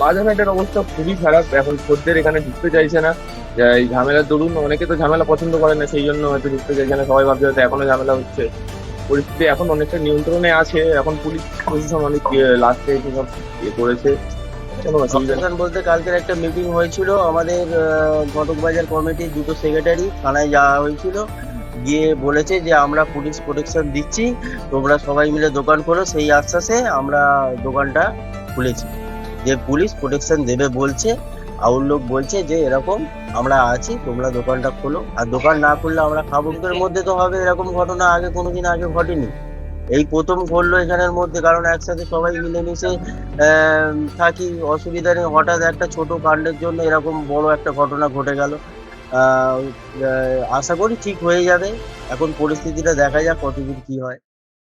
বাজারহাটের অবস্থা খুবই খারাপ। এখন খদ্দের এখানে ঢুকতে চাইছে না। এই ঝামেলার দরুন অনেকে তো ঝামেলা পছন্দ করে না, সেই জন্য হয়তো ঢুকতে চাইছে না। সবাই ভাবছে হয়তো এখনও ঝামেলা হচ্ছে। পরিস্থিতি এখন অনেকটা নিয়ন্ত্রণে আছে। এখন পুলিশ প্রশাসন অনেক লাস্টে সব ইয়ে করেছে। বলতে কালকের একটা মিটিং হয়েছিল। আমাদের ঘটক বাজার কমিটির দুটো সেক্রেটারি থানায় যাওয়া হয়েছিল। গিয়ে বলেছে যে, আমরা পুলিশ প্রোটেকশন দিচ্ছি। তোমরা সবাই মিলে দোকান খোলো। সেই আশ্বাসে আমরা দোকানটা খুলেছি। যে পুলিশ প্রোটেকশন দেবে বলছে আউল লোক বলছে যে এরকম আমরা আছি, তোমরা দোকানটা খোলো। আর দোকান না খুললে আমরা খাব। মধ্যে তো হবে এরকম ঘটনা, আগে কোনোদিন আগে ঘটেনি। এই প্রথম ঘটলো এখানের মধ্যে, কারণ একসাথে সবাই মিলেমিশে থাকি, অসুবিধা নেই। হঠাৎ একটা ছোট কাণ্ডের জন্য এরকম বড় একটা ঘটনা ঘটে গেল। আশা করি ঠিক হয়ে যাবে। এখন পরিস্থিতিটা দেখা যাক কতদূর কি হয়।